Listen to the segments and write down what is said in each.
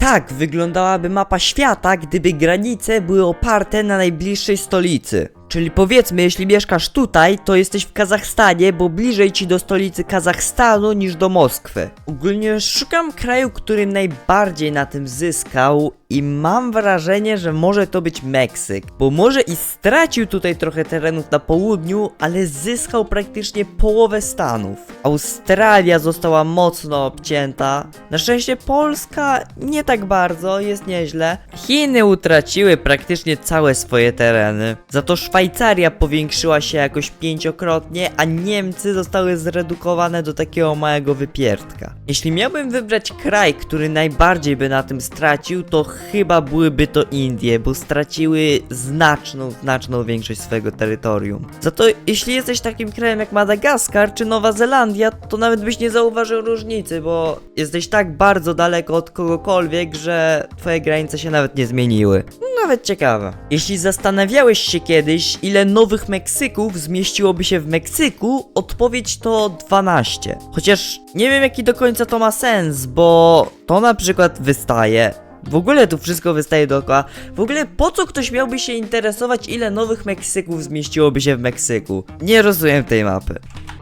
Tak wyglądałaby mapa świata, gdyby granice były oparte na najbliższej stolicy. Czyli powiedzmy, jeśli mieszkasz tutaj, to jesteś w Kazachstanie, bo bliżej ci do stolicy Kazachstanu niż do Moskwy. Ogólnie szukam kraju, który najbardziej na tym zyskał i mam wrażenie, że może to być Meksyk, bo może i stracił tutaj trochę terenów na południu, ale zyskał praktycznie połowę Stanów. Australia została mocno obcięta. Na szczęście Polska nie tak bardzo, jest nieźle. Chiny utraciły praktycznie całe swoje tereny. Za to Szwajcaria powiększyła się jakoś pięciokrotnie, a Niemcy zostały zredukowane do takiego małego wypierdka. Jeśli miałbym wybrać kraj, który najbardziej by na tym stracił, to chyba byłyby to Indie, bo straciły znaczną, znaczną większość swojego terytorium. Za to jeśli jesteś takim krajem jak Madagaskar czy Nowa Zelandia, to nawet byś nie zauważył różnicy, bo jesteś tak bardzo daleko od kogokolwiek, że twoje granice się nawet nie zmieniły. Nawet ciekawe. Jeśli zastanawiałeś się kiedyś, ile nowych Meksyków zmieściłoby się w Meksyku, odpowiedź to 12. Chociaż nie wiem jaki do końca to ma sens, bo to na przykład wystaje. W ogóle tu wszystko wystaje dookoła. W ogóle po co ktoś miałby się interesować, ile nowych Meksyków zmieściłoby się w Meksyku? Nie rozumiem tej mapy.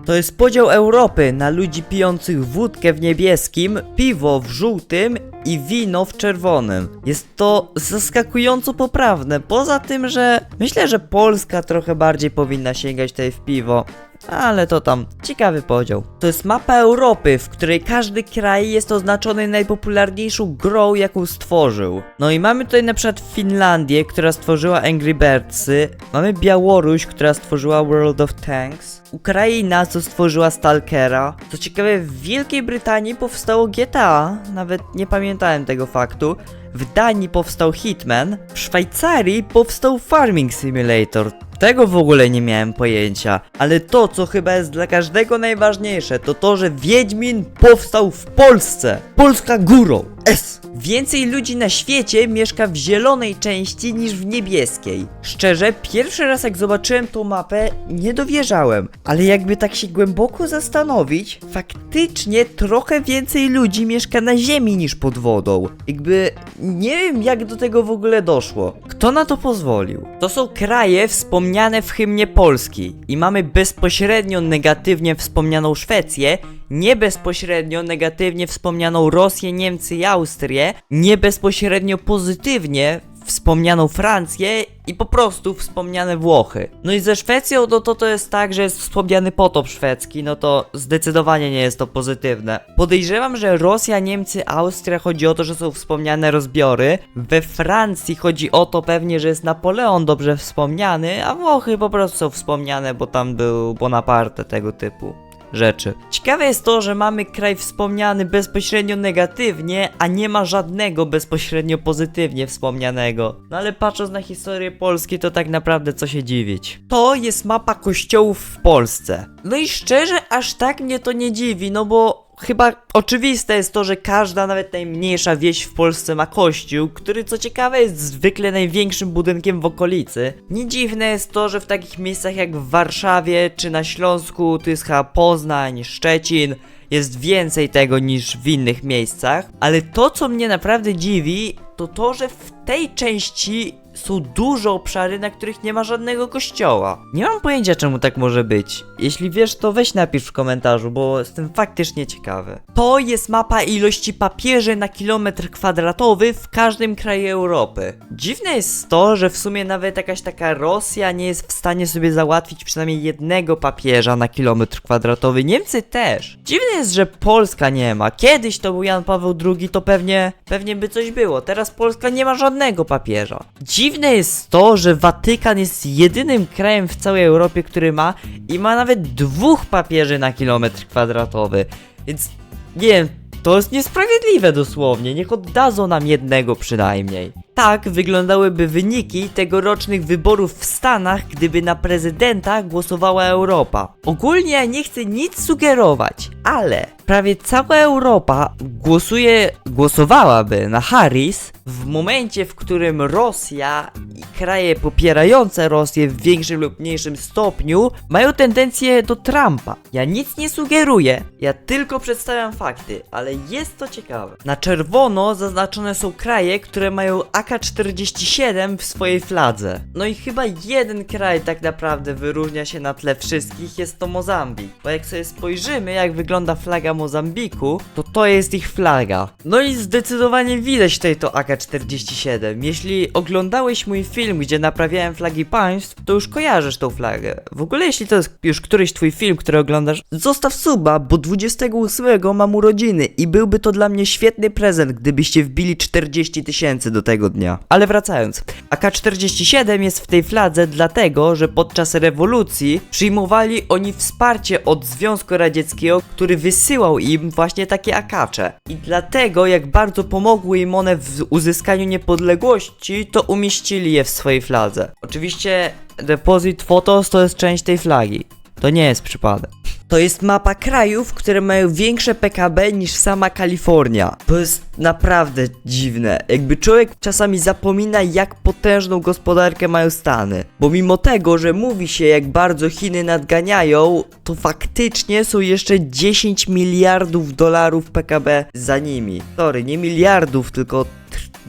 To jest podział Europy na ludzi pijących wódkę w niebieskim, piwo w żółtym i wino w czerwonym. Jest to zaskakująco poprawne, poza tym, że myślę, że Polska trochę bardziej powinna sięgać tutaj w piwo. Ale to tam ciekawy podział. To jest mapa Europy, w której każdy kraj jest oznaczony najpopularniejszą grą, jaką stworzył. No i mamy tutaj na przykład Finlandię, która stworzyła Angry Birdsy, mamy Białoruś, która stworzyła World of Tanks, Ukraina, co stworzyła Stalkera. Co ciekawe, w Wielkiej Brytanii powstało GTA, nawet nie pamiętałem tego faktu. W Danii powstał Hitman, w Szwajcarii powstał Farming Simulator. Tego w ogóle nie miałem pojęcia, ale to, co chyba jest dla każdego najważniejsze, to to, że Wiedźmin powstał w Polsce. Polska górą. S. Więcej ludzi na świecie mieszka w zielonej części niż w niebieskiej. Szczerze, pierwszy raz jak zobaczyłem tą mapę, nie dowierzałem, ale jakby tak się głęboko zastanowić, faktycznie trochę więcej ludzi mieszka na ziemi niż pod wodą. Jakby nie wiem jak do tego w ogóle doszło. Kto na to pozwolił? To są kraje wspomniane w hymnie Polski i mamy bezpośrednio negatywnie wspomnianą Szwecję, nie bezpośrednio negatywnie wspomnianą Rosję, Niemcy i Austrię, nie bezpośrednio pozytywnie wspomnianą Francję i po prostu wspomniane Włochy. No i ze Szwecją, no to to jest tak, że jest wspomniany potop szwedzki, no to zdecydowanie nie jest to pozytywne. Podejrzewam, że Rosja, Niemcy, Austria chodzi o to, że są wspomniane rozbiory. We Francji chodzi o to pewnie, że jest Napoleon dobrze wspomniany, a Włochy po prostu są wspomniane, bo tam był Bonaparte tego typu rzeczy. Ciekawe jest to, że mamy kraj wspomniany bezpośrednio negatywnie, a nie ma żadnego bezpośrednio pozytywnie wspomnianego. No ale patrząc na historię Polski, to tak naprawdę co się dziwić. To jest mapa kościołów w Polsce. No i szczerze, aż tak mnie to nie dziwi, no bo Chyba oczywiste jest to, że każda, nawet najmniejsza wieś w Polsce ma kościół, który co ciekawe jest zwykle największym budynkiem w okolicy. Nie dziwne jest to, że w takich miejscach jak w Warszawie czy na Śląsku, to jest chyba Poznań, Szczecin, jest więcej tego niż w innych miejscach. Ale to, co mnie naprawdę dziwi, to to, że w tej części są duże obszary, na których nie ma żadnego kościoła. Nie mam pojęcia, czemu tak może być. Jeśli wiesz, to weź napisz w komentarzu, bo jestem faktycznie ciekawy. To jest mapa ilości papieży na kilometr kwadratowy w każdym kraju Europy. Dziwne jest to, że w sumie nawet jakaś taka Rosja nie jest w stanie sobie załatwić przynajmniej jednego papieża na kilometr kwadratowy. Niemcy też. Dziwne jest, że Polska nie ma. Kiedyś to był Jan Paweł II, to pewnie, pewnie by coś było. Teraz Polska nie ma żadnego papieża. Dziwne jest to, że Watykan jest jedynym krajem w całej Europie, który ma i ma nawet dwóch papieży na kilometr kwadratowy. Więc nie wiem, to jest niesprawiedliwe dosłownie. Niech oddadzą nam jednego przynajmniej. Tak wyglądałyby wyniki tegorocznych wyborów w Stanach, gdyby na prezydenta głosowała Europa. Ogólnie ja nie chcę nic sugerować, ale prawie cała Europa głosuje, głosowałaby na Harris w momencie, w którym Rosja i kraje popierające Rosję w większym lub mniejszym stopniu mają tendencję do Trumpa. Ja nic nie sugeruję, ja tylko przedstawiam fakty, ale jest to ciekawe. Na czerwono zaznaczone są kraje, które mają AK-47 w swojej fladze. No i chyba jeden kraj tak naprawdę wyróżnia się na tle wszystkich, jest to Mozambik. Bo jak sobie spojrzymy, jak wygląda flaga Mozambiku, to to jest ich flaga. No i zdecydowanie widać tutaj to AK-47. Jeśli oglądałeś mój film, gdzie naprawiałem flagi państw, to już kojarzysz tą flagę. W ogóle jeśli to jest już któryś twój film, który oglądasz, zostaw suba, bo 28 mam urodziny i byłby to dla mnie świetny prezent, gdybyście wbili 40 tysięcy do tego dnia. Ale wracając, AK-47 jest w tej fladze dlatego, że podczas rewolucji przyjmowali oni wsparcie od Związku Radzieckiego, który wysyłał im właśnie takie akacze. I dlatego, jak bardzo pomogły im one w uzyskaniu niepodległości, to umieścili je w swojej fladze. Oczywiście Deposit Photos to jest część tej flagi. To nie jest przypadek. To jest mapa krajów, które mają większe PKB niż sama Kalifornia. To jest naprawdę dziwne. Jakby człowiek czasami zapomina, jak potężną gospodarkę mają Stany. Bo mimo tego, że mówi się, jak bardzo Chiny nadganiają, to faktycznie są jeszcze 10 miliardów dolarów PKB za nimi. Sorry, nie miliardów, tylko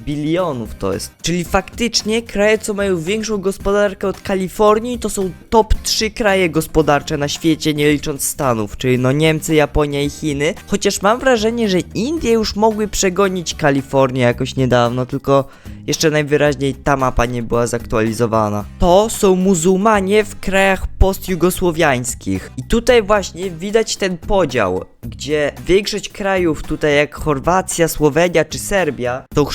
bilionów to jest. Czyli faktycznie kraje, co mają większą gospodarkę od Kalifornii, to są top 3 kraje gospodarcze na świecie, nie licząc Stanów, czyli no Niemcy, Japonia i Chiny. Chociaż mam wrażenie, że Indie już mogły przegonić Kalifornię jakoś niedawno, tylko jeszcze najwyraźniej ta mapa nie była zaktualizowana. To są muzułmanie w krajach postjugosłowiańskich. I tutaj właśnie widać ten podział, gdzie większość krajów tutaj jak Chorwacja, Słowenia czy Serbia są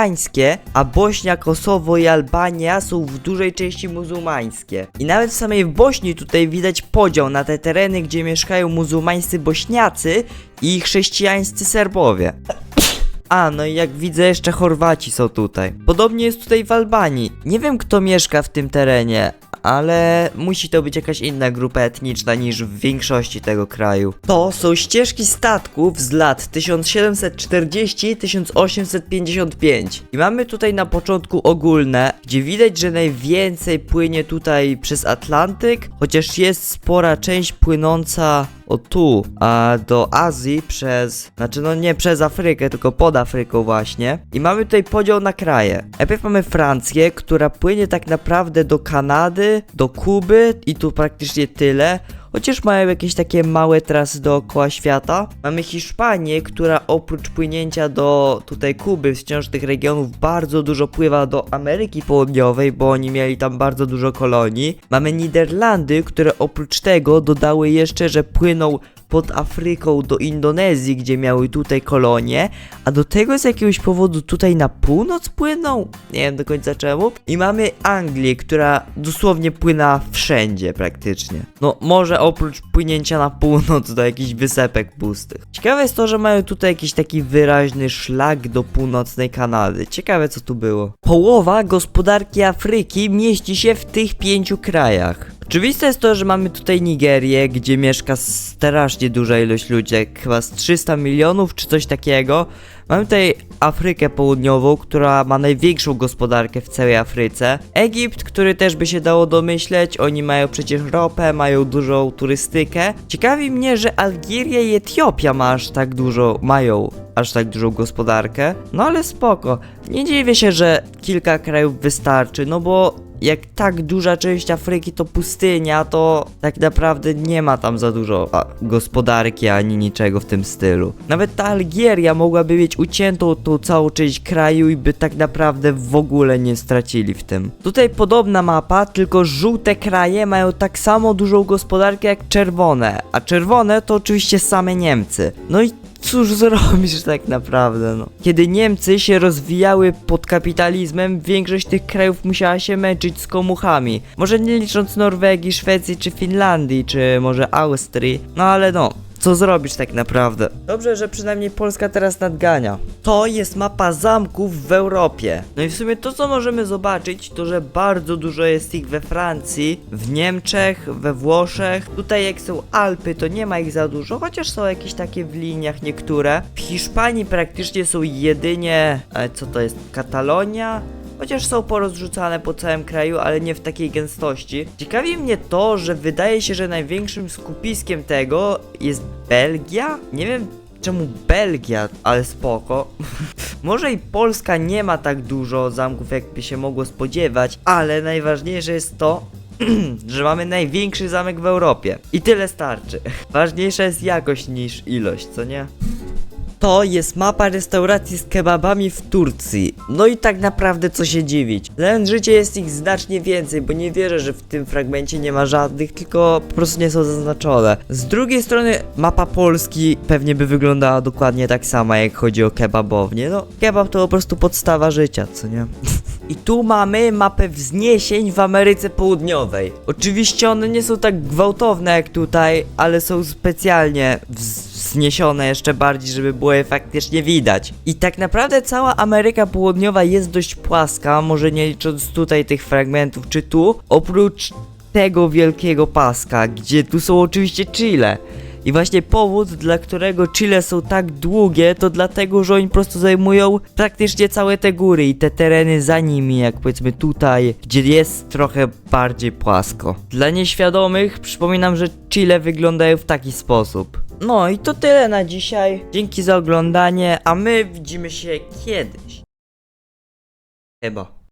chrześcijańskie, a Bośnia, Kosowo i Albania są w dużej części muzułmańskie. I nawet w samej Bośni tutaj widać podział na te tereny, gdzie mieszkają muzułmańscy Bośniacy i chrześcijańscy Serbowie. A, no i jak widzę, jeszcze Chorwaci są tutaj. Podobnie jest tutaj w Albanii. Nie wiem, kto mieszka w tym terenie, ale musi to być jakaś inna grupa etniczna niż w większości tego kraju. To są ścieżki statków z lat 1740-1855. I mamy tutaj na początku ogólne, gdzie widać, że najwięcej płynie tutaj przez Atlantyk, chociaż jest spora część płynąca o tu, a do Azji przez, znaczy no nie przez Afrykę, tylko pod Afryką właśnie. I mamy tutaj podział na kraje. Najpierw mamy Francję, która płynie tak naprawdę do Kanady, do Kuby i tu praktycznie tyle. Chociaż mają jakieś takie małe trasy dookoła świata. Mamy Hiszpanię, która oprócz płynięcia do tutaj Kuby, wciąż tych regionów, bardzo dużo pływa do Ameryki Południowej, bo oni mieli tam bardzo dużo kolonii. Mamy Niderlandy, które oprócz tego dodały jeszcze, że płyną pod Afryką do Indonezji, gdzie miały tutaj kolonie, a do tego z jakiegoś powodu tutaj na północ płyną. Nie wiem do końca czemu. I mamy Anglię, która dosłownie płyna wszędzie praktycznie. No, może oprócz płynięcia na północ do jakichś wysepek pustych. Ciekawe jest to, że mają tutaj jakiś taki wyraźny szlak do północnej Kanady. Ciekawe co tu było. Połowa gospodarki Afryki mieści się w tych pięciu krajach. Oczywiste jest to, że mamy tutaj Nigerię, gdzie mieszka strasznie duża ilość ludzi, chyba z 300 milionów czy coś takiego. Mamy tutaj Afrykę Południową, która ma największą gospodarkę w całej Afryce. Egipt, który też by się dało domyśleć, oni mają przecież ropę, mają dużą turystykę. Ciekawi mnie, że Algieria i Etiopia ma aż tak dużo, mają aż tak dużą gospodarkę. No ale spoko. Nie dziwię się, że kilka krajów wystarczy, no bo jak tak duża część Afryki to pustynia, to tak naprawdę nie ma tam za dużo a, gospodarki ani niczego w tym stylu. Nawet ta Algieria mogłaby mieć uciętą tą całą część kraju i by tak naprawdę w ogóle nie stracili w tym. Tutaj podobna mapa, tylko żółte kraje mają tak samo dużą gospodarkę jak czerwone, a czerwone to oczywiście same Niemcy. No i Cóż zrobisz tak naprawdę, no. Kiedy Niemcy się rozwijały pod kapitalizmem, większość tych krajów musiała się męczyć z komuchami. Może nie licząc Norwegii, Szwecji czy Finlandii, czy może Austrii. No ale no, co zrobisz tak naprawdę? Dobrze, że przynajmniej Polska teraz nadgania. To jest mapa zamków w Europie. No i w sumie to, co możemy zobaczyć, to że bardzo dużo jest ich we Francji, w Niemczech, we Włoszech. Tutaj jak są Alpy, to nie ma ich za dużo, chociaż są jakieś takie w liniach niektóre. W Hiszpanii praktycznie są jedynie, e, co to jest, Katalonia? Chociaż są porozrzucane po całym kraju, ale nie w takiej gęstości. Ciekawi mnie to, że wydaje się, że największym skupiskiem tego jest Belgia? Nie wiem czemu Belgia, ale spoko. Może i Polska nie ma tak dużo zamków, jakby się mogło spodziewać, ale najważniejsze jest to, że mamy największy zamek w Europie. I tyle starczy. Ważniejsza jest jakość niż ilość, co nie? To jest mapa restauracji z kebabami w Turcji. No i tak naprawdę co się dziwić. Znając życie jest ich znacznie więcej, bo nie wierzę, że w tym fragmencie nie ma żadnych, tylko po prostu nie są zaznaczone. Z drugiej strony mapa Polski pewnie by wyglądała dokładnie tak sama, jak chodzi o kebabownię. No, kebab to po prostu podstawa życia, co nie? I tu mamy mapę wzniesień w Ameryce Południowej. Oczywiście one nie są tak gwałtowne jak tutaj, ale są specjalnie wz- wzniesione jeszcze bardziej, żeby było je faktycznie widać. I tak naprawdę cała Ameryka Południowa jest dość płaska, może nie licząc tutaj tych fragmentów czy tu, oprócz tego wielkiego paska, gdzie tu są oczywiście Chile. I właśnie powód, dla którego Chile są tak długie, to dlatego, że oni po prostu zajmują praktycznie całe te góry i te tereny za nimi, jak powiedzmy tutaj, gdzie jest trochę bardziej płasko. Dla nieświadomych przypominam, że Chile wyglądają w taki sposób. No i to tyle na dzisiaj. Dzięki za oglądanie, a my widzimy się kiedyś. Chyba.